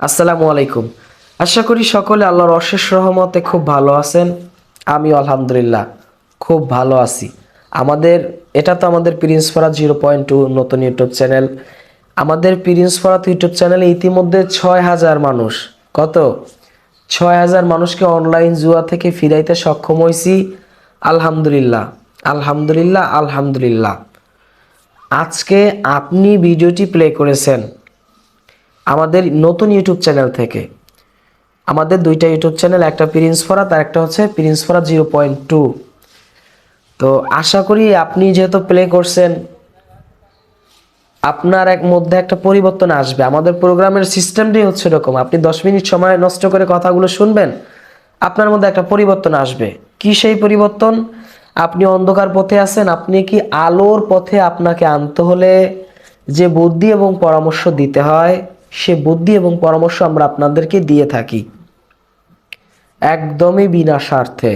আসসালামু আলাইকুম। আশা করি সকলে আল্লাহর অশেষ রহমতে খুব ভালো আছেন। আমি আলহামদুলিল্লাহ খুব ভালো আছি। আমাদের, এটা তো আমাদের prince Farat zero point two নতুন ইউটিউব চ্যানেল। আমাদের প্রিন্স ফরাত ইউটিউব চ্যানেলে ইতিমধ্যে ছয় হাজার মানুষ। কত? ছয় হাজার মানুষকে অনলাইন জুয়া থেকে ফিরাইতে সক্ষম হয়েছি আলহামদুলিল্লাহ আলহামদুলিল্লাহ আলহামদুলিল্লাহ। আজকে আপনি ভিডিওটি প্লে করেছেন। আমাদের নতুন ইউটিউব চ্যানেল থেকে। আমাদের দুইটা ইউটিউব চ্যানেল একটা প্রিন্স ফরাত আর একটা হচ্ছে prince Farat zero point two তো আশা করি আপনি যেহেতু প্লে করছেন, আপনার এক মধ্যে একটা পরিবর্তন আসবে। আমাদের প্রোগ্রামের সিস্টেমটাই হচ্ছে এরকম। আপনি দশ মিনিট সময় নষ্ট করে কথাগুলো শুনবেন, আপনার মধ্যে একটা পরিবর্তন আসবে। কি সেই পরিবর্তন? আপনি অন্ধকার পথে আছেন, আপনি কি আলোর পথে আপনাকে আনতে হলে যে বুদ্ধি এবং পরামর্শ দিতে হয় সে বুদ্ধি এবং পরামর্শ আমরা আপনাদেরকে দিয়ে থাকি। একদমই বিনা স্বার্থে।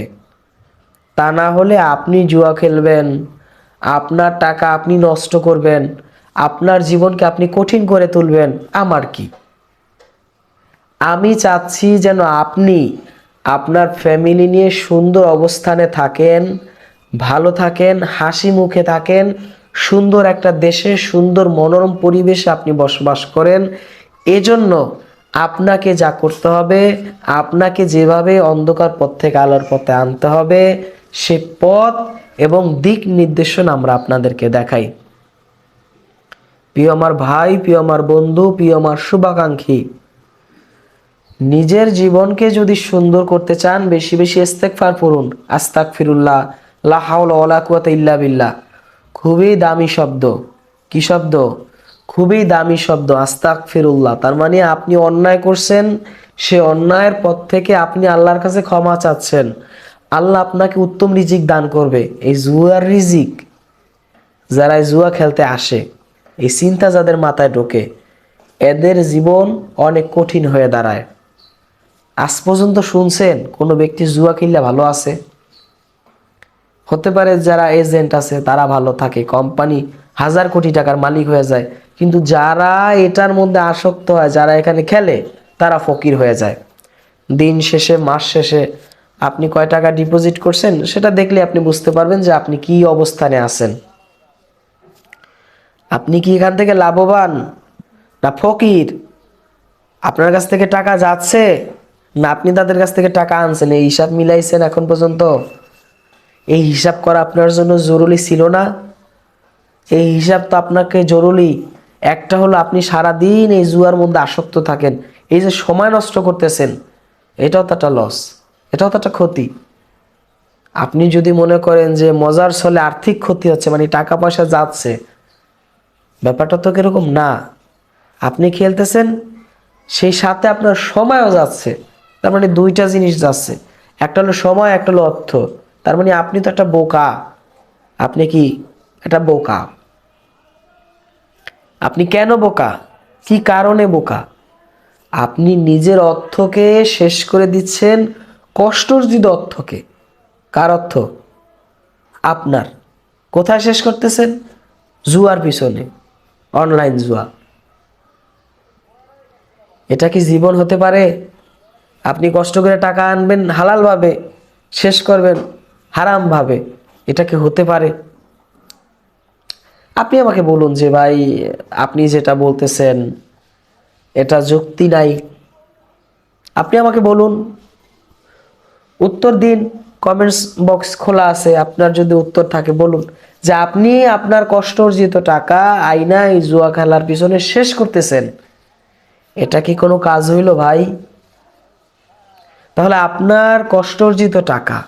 তা না হলে আপনি জুয়া খেলবেন, আপনার টাকা আপনি নষ্ট করবেন, আপনার জীবনকে আপনি কঠিন করে তুলবেন, আমার কি? আমি চাচ্ছি যেন আপনি আপনার ফ্যামিলি নিয়ে সুন্দর অবস্থানে থাকেন, ভালো থাকেন, হাসি মুখে থাকেন, সুন্দর একটা দেশে সুন্দর মনোরম পরিবেশে আপনি বসবাস করেন এজন্য আপনাকে যা করতে হবে, আপনাকে যেভাবে অন্ধকার পথ থেকে আলোর পথে আনতে হবে, সে পথ এবং দিক নির্দেশন আমরা আপনাদেরকে দেখাই। প্রিয় আমার ভাই, প্রিয় আমার বন্ধু, প্রিয় আমার শুভাকাঙ্ক্ষী, নিজের জীবনকে যদি সুন্দর করতে চান, বেশি বেশি ইস্তেকফার পড়ুন। আস্তাক ফিরুল্লাহ লাহাউল ওলা ইল্লা বিল্লাহ। খুবই দামি শব্দ। কি শব্দ? খুবই দামি শব্দ আস্তাক ফিরুল্লাহ তার মানে আপনি অন্যায় করছেন, সে অন্যায়ের পথ থেকে আপনি আল্লাহর কাছে ক্ষমা চাচ্ছেন। আল্লাহ আপনাকে উত্তম রিজিক দান করবে। এই জুয়ার রিজিক যারা জুয়া খেলতে আসে, এই চিন্তা যাদের মাথায় ঢোকে, এদের জীবন অনেক কঠিন হয়ে দাঁড়ায়। আজ পর্যন্ত শুনছেন, কোনো ব্যক্তি জুয়া কিনলে ভালো আছে? হতে পারে যারা এজেন্ট আছে, তারা ভালো থাকে। কোম্পানি হাজার কোটি টাকার মালিক হয়ে যায় কিন্তু যারা এটার মধ্যে আসক্ত হয়, যারা এখানে খেলে, তারা ফকির হয়ে যায়। দিন শেষে, মাস শেষে আপনি কয় টাকা ডিপোজিট করছেন, সেটা দেখলে আপনি বুঝতে পারবেন যে আপনি কি অবস্থানে আছেন। আপনি কি এখান থেকে লাভবান না ফকির? আপনার কাছ থেকে টাকা যাচ্ছে না আপনি তাদের কাছ থেকে টাকা আনছেন? এই হিসাব মিলাইছেন এখন পর্যন্ত? এই হিসাব করা আপনার জন্য জরুরি ছিল না? এই হিসাব তো আপনাকে জরুরি। একটা হলো আপনি সারা দিন এই জুয়ার মধ্যে আসক্ত থাকেন, এই যে সময় নষ্ট করতেছেন এটাও তো একটা লস এটাও তো একটা ক্ষতি। আপনি যদি মনে করেন যে মজার ছলে আর্থিক ক্ষতি হচ্ছে মানে টাকা পয়সা যাচ্ছে, ব্যাপারটা তো কীরকম না। আপনি খেলতেছেন, সেই সাথে আপনার সময়ও যাচ্ছে, তার মানে দুইটা জিনিস যাচ্ছে, একটা হলো সময়, একটা হলো অর্থ, তার মানে আপনি তো একটা বোকা, আপনি কি একটা বোকা? আপনি কেন বোকা? কি কারণে বোকা? আপনি নিজের অর্থকে শেষ করে দিচ্ছেন কষ্টর্জিত অর্থকে। কার অর্থ? আপনার। কোথায় শেষ করতেছেন? জুয়ার পিছনে। অনলাইন জুয়া। এটা কি জীবন হতে পারে? আপনি কষ্ট করে টাকা আনবেন হালালভাবে শেষ করবেন হারামভাবে এটা কি হতে পারে? আপনি আমাকে বলুন যে ভাই, আপনি যেটা বলতেছেন, এটা যুক্তি নাই। আপনি আমাকে বলুন, উত্তর দিন কমেন্টস বক্স খোলা আছে, আপনার যদি উত্তর থাকে, বলুন। যে আপনি আপনার কষ্ট অর্জিত টাকা এই জুয়া খেলার পিছনে শেষ করতেছেন, এটা কি কোনো কাজ হইল ভাই? তাহলে আপনার কষ্ট অর্জিত টাকা,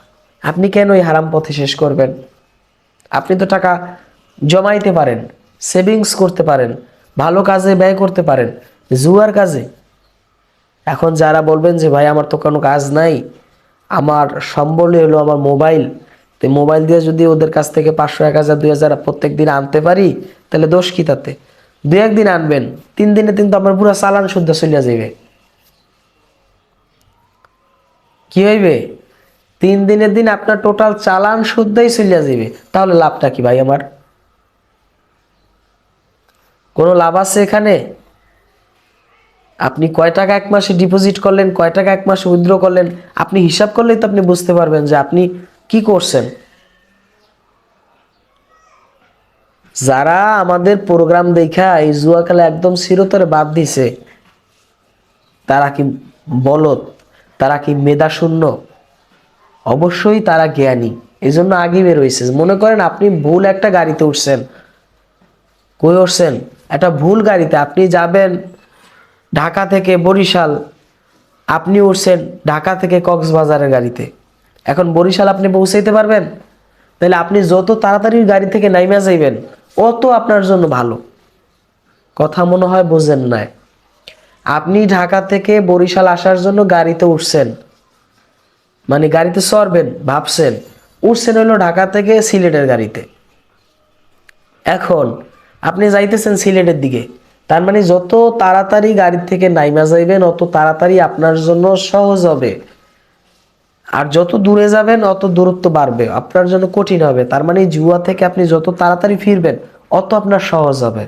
আপনি কেন এই হারাম পথে শেষ করবেন? আপনি তো টাকা জমাইতে পারেন সেভিংস করতে পারেন, ভালো কাজে ব্যয় করতে পারেন, জুয়ার কাজে। এখন যারা বলবেন যে, ভাই, আমার তো কোনো কাজ নাই, আমার সম্বলই হলো আমার মোবাইল। তো মোবাইল দিয়ে যদি ওদের কাছ থেকে পাঁচশো, এক হাজার, দুই হাজার প্রত্যেক দিন আনতে পারি, তাহলে দোষ কি তাতে? দু একদিন আনবেন, তিন দিনে কিন্তু আমার পুরো চালান শুদ্ধ চলিয়া যাবে কি হইবে? তিন দিনের দিন আপনার টোটাল চালান শুদ্ধই চলিয়া যাবে তাহলে লাভটা কি ভাই আমার? কোনো লাভ আছে এখানে? আপনি কয় টাকা এক মাসে ডিপোজিট করলেন, কয় টাকা এক মাসে উইথড্র করলেন? আপনি হিসাব করলেই তো আপনি বুঝতে পারবেন যে আপনি কি করছেন। যারা আমাদের প্রোগ্রাম দেখা এই জুয়া খেলা একদম চিরতরে বাদ দিছে, তারা কি বলদ তারা কি মেধা শূন্য? অবশ্যই তারা জ্ঞানী। এই জন্য আগে বের হয়েছে মনে করেন আপনি ভুল একটা গাড়িতে উঠছেন। কই উঠছেন? একটা ভুল গাড়িতে আপনি যাবেন ঢাকা থেকে বরিশাল, আপনি উঠছেন ঢাকা থেকে কক্সবাজারের গাড়িতে। এখন বরিশাল আপনি পৌঁছাইতে পারবেন? তাহলে আপনি যত তাড়াতাড়ি গাড়ি থেকে নাইমা যাইবেন, অত আপনার জন্য ভালো। কথা মনে হয় বোঝেন নাই। আপনি ঢাকা থেকে বরিশাল আসার জন্য গাড়িতে উঠছেন। মানে গাড়িতে চড়বেন, ভাবছেন, উঠছেন হলো ঢাকা থেকে সিলেটের গাড়িতে। এখন আপনি যাইতেছেন সিলেটের দিকে। তার মানে যত তাড়াতাড়ি গাড়ি থেকে নাইমা যাইবেন, অত তাড়াতাড়ি আপনার জন্য সহজ হবে। আর যত দূরে যাবেন, অত দূরত্ব বাড়বে। আপনার জন্য কঠিন হবে। তার মানে জুয়া থেকে আপনি যত তাড়াতাড়ি ফিরবেন, অত আপনার সহজ হবে।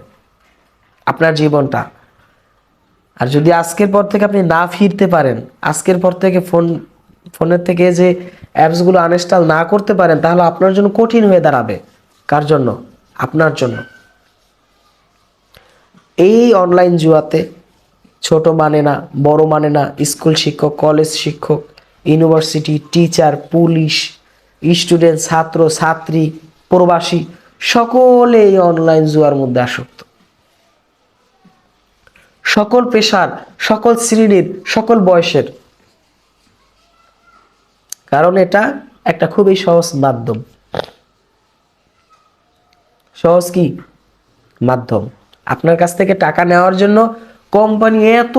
আপনার জীবনটা। আর যদি আজকের পর থেকে আপনি না ফিরতে পারেন, আজকের পর থেকে ফোন, ফোনের থেকে যে অ্যাপসগুলো আনইনস্টল না করতে পারেন, তাহলে আপনার জন্য কঠিন হয়ে দাঁড়াবে। কার জন্য? আপনার জন্য। এই অনলাইন জুয়াতে ছোট মানে না, বড় মানে না স্কুল শিক্ষক কলেজ শিক্ষক ইউনিভার্সিটি টিচার পুলিশ স্টুডেন্ট ছাত্র, ছাত্রী, প্রবাসী, সকলে এই অনলাইন জুয়ার মধ্যে আসক্ত। সকল পেশার, সকল শ্রেণির, সকল বয়সের। কারণ এটা একটা খুবই সহজ মাধ্যম। সহজ কি? মাধ্যম। আপনার কাছ থেকে টাকা নেওয়ার জন্য কোম্পানি এত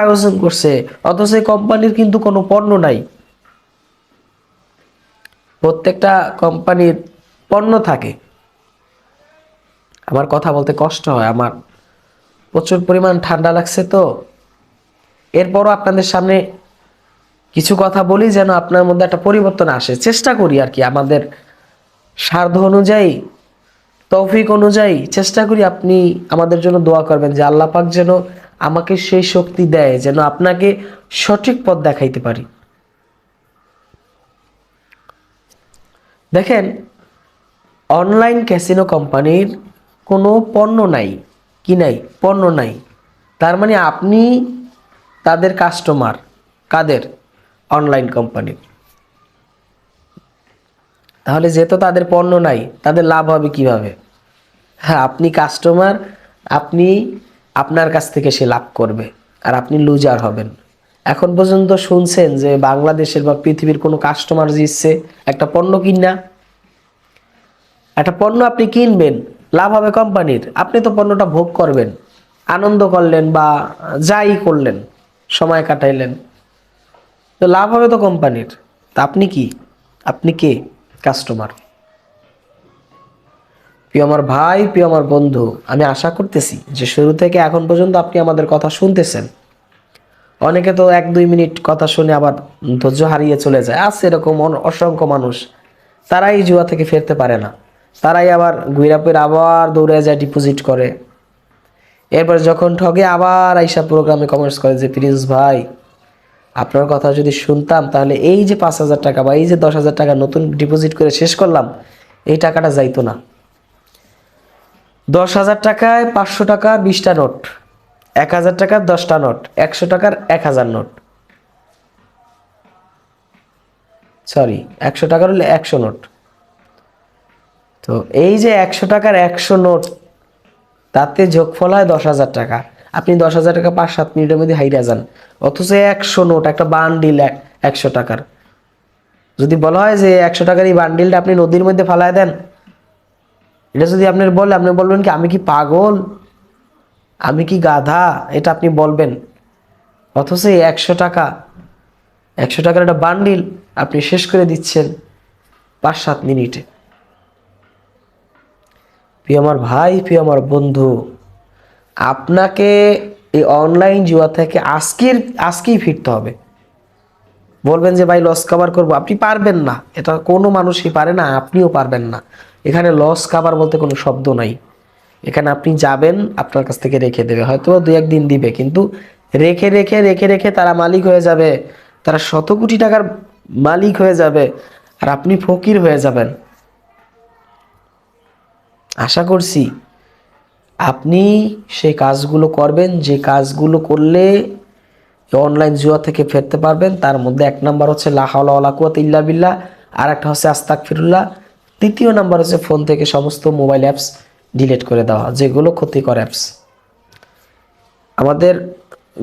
আয়োজন করছে, অথচ কোম্পানির কিন্তু কোনো পণ্য নাই। প্রত্যেকটা কোম্পানির পণ্য থাকে। আমার কথা বলতে কষ্ট হয়, আমার প্রচুর পরিমাণ ঠান্ডা লাগছে তো। এরপরও আপনাদের সামনে কিছু কথা বলি যেন আপনার মধ্যে একটা পরিবর্তন আসে। চেষ্টা করি আর কি, আমাদের সাধ্য অনুযায়ী তৌফিক অনুযায়ী চেষ্টা করি আপনি আমাদের জন্য দোয়া করবেন যে আল্লাহ পাক যেন আমাকে সেই শক্তি দেয়, যেন আপনাকে সঠিক পথ দেখাইতে পারি। দেখেন, অনলাইন ক্যাসিনো কোম্পানির কোনো পণ্য নাই, কি নাই, পণ্য নাই। তার মানে আপনি তাদের কাস্টমার, কাদের? অনলাইন কোম্পানির। তাহলে যেহেতু তাদের পণ্য নাই, তাদের লাভ হবে কীভাবে? হ্যাঁ আপনি কাস্টমার আপনি আপনার কাছ থেকে সে লাভ করবে আর আপনি লুজার হবেন। এখন পর্যন্ত শুনছেন যে বাংলাদেশের বা পৃথিবীর কোনো কাস্টমার জিতছে একটা পণ্য কিনা একটা পণ্য আপনি কিনবেন, লাভ হবে কোম্পানির আপনি তো পণ্যটা ভোগ করবেন, আনন্দ করলেন বা যাই করলেন, সময় কাটাইলেন। তো লাভ হবে তো কোম্পানির তা আপনি কি? আপনি কে? কাস্টমার প্রিয় আমার ভাই, প্রিয় আমার বন্ধু, আমি আশা করতেছি যে শুরু থেকে এখন পর্যন্ত আপনি আমাদের কথা শুনতেছেন। অনেকে তো এক দুই মিনিট কথা শুনে আবার ধৈর্য হারিয়ে চলে যায়। আছে এরকম অসংখ্য মানুষ। তারাই জুয়া থেকে ফিরতে পারে না। তারাই আবার ঘুরা পেরে আবার দৌড়ে যায় ডিপোজিট করে। এরপর যখন ঠগে আবার আইসা প্রোগ্রামে কমেন্টস করে যে, প্রিন্স ভাই আপনার কথা যদি শুনতাম, তাহলে এই যে পাঁচ হাজার টাকা বা এই যে দশ হাজার টাকা নতুন ডিপোজিট করে শেষ করলাম, এই টাকাটা যাইতো না। দশ হাজার টাকায় পাঁচশো টাকা বিশটা নোট, এক হাজার টাকার দশটা নোট, একশো টাকার এক হাজার নোট। সরি একশো টাকার হলে একশো নোট। তো এই যে একশো টাকার একশো নোট, তাতে যোগফল হয় দশ হাজার টাকা। আপনি দশ হাজার টাকা পাঁচ সাত মিনিটের মধ্যে হাইরা যান। অথচ একশো নোট, একটা বান্ডিল একশো টাকার। যদি বলা হয় যে একশো টাকার এই বান্ডিলটা আপনি নদীর মধ্যে ফালায় দেন, এটা যদি আপনার বলে, আপনি বলবেন কি, আমি কি পাগল? আমি কি গাধা? এটা আপনি বলবেন। অথচ এই একশো টাকা, একশো টাকার একটা বান্ডিল আপনি শেষ করে দিচ্ছেন পাঁচ সাত মিনিটে। প্রিয় আমার ভাই, প্রিয় আমার বন্ধু আপনাকে এই অনলাইন জুয়া থেকে আজকের, আজকেই ফিরতে হবে। বলবেন যে, ভাই লস কাভার করব। আপনি পারবেন না। এটা কোনো মানুষই পারে না, আপনিও পারবেন না। এখানে লস কাভার বলতে কোনো শব্দ নাই। এখানে আপনি যাবেন, আপনার কাছ থেকে রেখে দেবে। হয়তো দু একদিন দিবে, কিন্তু রেখে রেখে রেখে রেখে তারা মালিক হয়ে যাবে। তারা শত কোটি টাকার মালিক হয়ে যাবে আর আপনি ফকির হয়ে যাবেন। আশা করছি আপনি সেই কাজগুলো করবেন, যে কাজগুলো করলে অনলাইন জুয়া থেকে ফেরতে পারবেন, তার মধ্যে এক নাম্বার হচ্ছে লাহাওয়ালা কুয়াত ইল্লা বিল্লাহ আর একটা হচ্ছে আস্তাক ফিরুল্লাহ তৃতীয় নাম্বার হচ্ছে ফোন থেকে সমস্ত মোবাইল অ্যাপস ডিলিট করে দেওয়া, যেগুলো ক্ষতিকর অ্যাপস আমাদের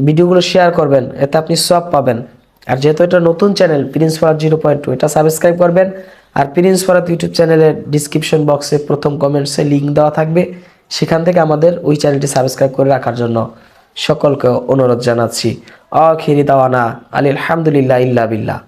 ভিডিওগুলো শেয়ার করবেন, এতে আপনি সব পাবেন। আর যেহেতু এটা নতুন channel prince Farat zero point two এটা সাবস্ক্রাইব করবেন। আর প্রিন্স ফরাত ইউটিউব চ্যানেলের ডিসক্রিপশন বক্সে প্রথম কমেন্টসে লিঙ্ক দেওয়া থাকবে। সেখান থেকে আমাদের ওই চ্যানেলটি সাবস্ক্রাইব করে রাখার জন্য সকলকে অনুরোধ জানাচ্ছি। অখিরি দাওয়ানা আলী আলহামদুলিল্লাহ ইল্লা বিল্লাহ।